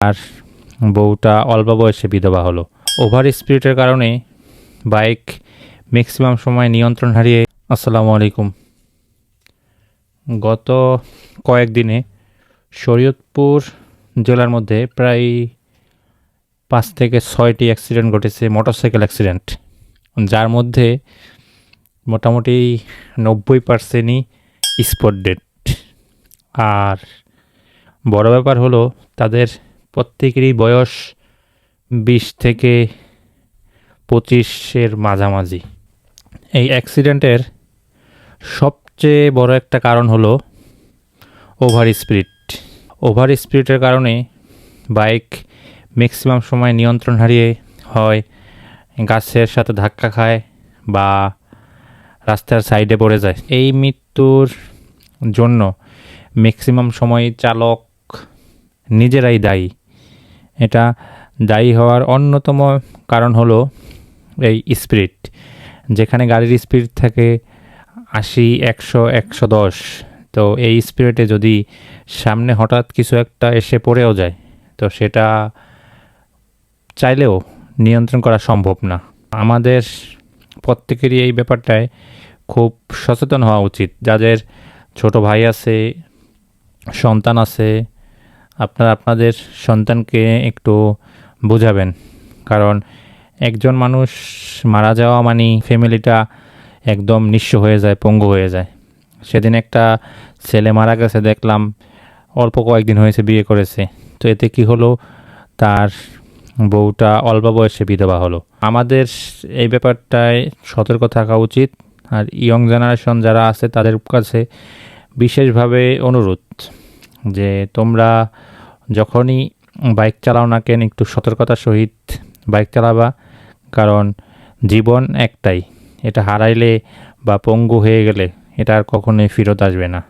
আর বউটা অল্প বয়সে বিধবা হলো। ওভার স্পিডের কারণে বাইক ম্যাক্সিমাম সময় নিয়ন্ত্রণ হারিয়ে আসসালামু আলাইকুম। গত কয়েকদিনে শরীয়তপুর জেলার মধ্যে প্রায় পাঁচ থেকে ছয়টি অ্যাক্সিডেন্ট ঘটেছে মোটরসাইকেল অ্যাক্সিডেন্ট যার মধ্যে মোটামুটি নব্বই পার্সেন্টই স্পট ডেট আর বড় ব্যাপার হলো, তাদের প্রত্যেকেরই বয়স বিশ থেকে পঁচিশের মাঝামাঝি। এই অ্যাক্সিডেন্টের সবচেয়ে বড় একটা কারণ হলো ওভার স্পিড। ওভার স্পিডের কারণে বাইক ম্যাক্সিমাম সময় নিয়ন্ত্রণ হারিয়ে হয়, গাছের সাথে ধাক্কা খায় বা রাস্তার সাইডে পড়ে যায়। এই মৃত্যুর জন্য ম্যাক্সিমাম সময় চালক নিজেরাই দায়ী। এটা দায়ী হওয়ার অন্যতম কারণ হলো এই স্পিড যেখানে গাড়ির স্পিড থাকে আশি, একশো একশো দশ। তো এই স্পিডে যদি সামনে হঠাৎ কিছু একটা এসে পড়েও যায়, তো সেটা চাইলেও নিয়ন্ত্রণ করা সম্ভব না। আমাদের প্রত্যেকেরই এই ব্যাপারটায় খুব সচেতন হওয়া উচিত। যাদের ছোট ভাই আছে, সন্তান আছে আপনারা আপনাদের সন্তানকে একটু বোঝাবেন। কারণ একজন মানুষ মারা যাওয়া মানে ফ্যামিলিটা একদম নিঃস্ব হয়ে যায়, পঙ্গু হয়ে যায়। সেদিন একটা ছেলে মারা গেছে, দেখলাম অল্প কয়েকদিন হয়েছে, বিয়ে করেছে। তো এতে কি হলো? তার বউটা অল্প বয়সে বিধবা হলো। আমাদের এই ব্যাপারটায় সতর্ক থাকা উচিত। আর ইয়ং জেনারেশন যারা আছে, তাদের কাছে বিশেষভাবে অনুরোধ। যে তোমরা যখনই বাইক চালাও না কেন, একটু সতর্কতার সহিত বাইক চালাবা, কারণ জীবন একটাই। এটা হারাইলে বা পঙ্গু হয়ে গেলে এটা আর কখনোই ফেরত আসবে না।